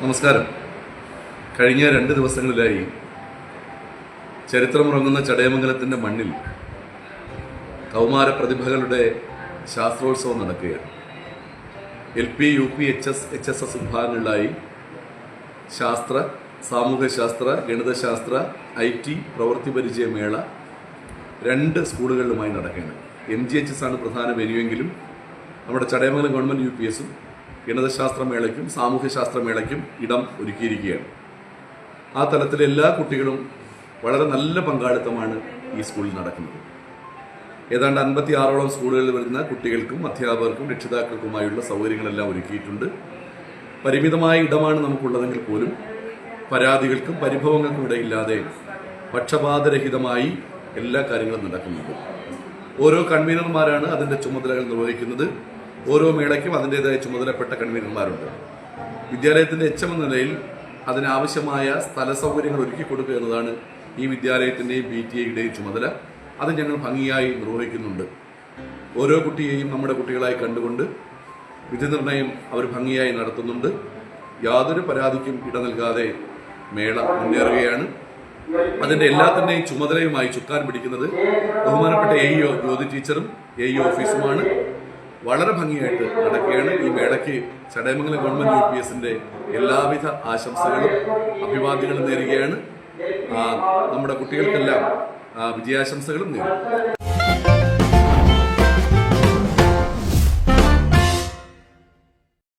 നമസ്കാരം. കഴിഞ്ഞ രണ്ട് ദിവസങ്ങളിലായി ചരിത്രമുറങ്ങുന്ന ചടയമംഗലത്തിന്റെ മണ്ണിൽ കൗമാര പ്രതിഭകളുടെ ശാസ്ത്രോത്സവം നടക്കുകയാണ്. L P U P H S H S S വിഭാഗങ്ങളിലായി ശാസ്ത്ര സാമൂഹ്യശാസ്ത്ര ഗണിതശാസ്ത്ര ഐ ടി പ്രവൃത്തി പരിചയ മേള രണ്ട് സ്കൂളുകളിലുമായി നടക്കുകയാണ്. എം ജി എച്ച് എസ് ആണ് പ്രധാന വെനുവെങ്കിലും നമ്മുടെ ചടയമംഗലം ഗവൺമെന്റ് യു പി എസും ഗണിതശാസ്ത്ര മേളയ്ക്കും സാമൂഹ്യശാസ്ത്ര മേളയ്ക്കും ഇടം ഒരുക്കിയിരിക്കുകയാണ്. ആ തലത്തിൽ എല്ലാ കുട്ടികളും വളരെ നല്ല പങ്കാളിത്തമാണ് ഈ സ്കൂളിൽ നടക്കുന്നത്. ഏതാണ്ട് അൻപത്തി ആറോളം സ്കൂളുകളിൽ വരുന്ന കുട്ടികൾക്കും അധ്യാപകർക്കും രക്ഷിതാക്കൾക്കുമായുള്ള സൗകര്യങ്ങളെല്ലാം ഒരുക്കിയിട്ടുണ്ട്. പരിമിതമായ ഇടമാണ് നമുക്കുള്ളതെങ്കിൽ പോലും പരാതികൾക്കും പരിഭവങ്ങൾക്കും ഇടയില്ലാതെ പക്ഷപാതരഹിതമായി എല്ലാ കാര്യങ്ങളും നടക്കുന്നുണ്ട്. ഓരോ കൺവീനർമാരാണ് അതിന്റെ ചുമതലകൾ നിർവഹിക്കുന്നത്. ഓരോ മേളയ്ക്കും അതിന്റെതായ ചുമതലപ്പെട്ട കൺവീനർമാരുണ്ട്. വിദ്യാലയത്തിന്റെ എച്ച് എന്ന നിലയിൽ അതിനാവശ്യമായ സ്ഥല സൗകര്യങ്ങൾ ഒരുക്കി കൊടുക്കുക എന്നതാണ് ഈ വിദ്യാലയത്തിന്റെയും പി ടി എയുടെയും ചുമതല. അത് ഞങ്ങൾ ഭംഗിയായി നിർവഹിക്കുന്നുണ്ട്. ഓരോ കുട്ടിയെയും നമ്മുടെ കുട്ടികളായി കണ്ടുകൊണ്ട് വിധി നിർണയം അവർ ഭംഗിയായി നടത്തുന്നുണ്ട്. യാതൊരു പരാതിക്കും ഇട നൽകാതെ മേള മുന്നേറുകയാണ്. അതിന്റെ എല്ലാത്തിന്റെയും ചുമതലയുമായി ചുക്കാൻ പിടിക്കുന്നത് ബഹുമാനപ്പെട്ട എ ഇഒ ജ്യോതി ടീച്ചറും എ ഇ ഓഫീസുമാണ്. വളരെ ഭംഗിയായിട്ട് നടക്കുകയാണ്. ഈ മേളയ്ക്ക് ചടയമംഗലം ഗവൺമെന്റ് യു പി എസിന്റെ എല്ലാവിധ ആശംസകളും അഭിവാദ്യങ്ങളും നേരുകയാണ്. നമ്മുടെ കുട്ടികൾക്കെല്ലാം വിജയാശംസകളും നേരുന്നു.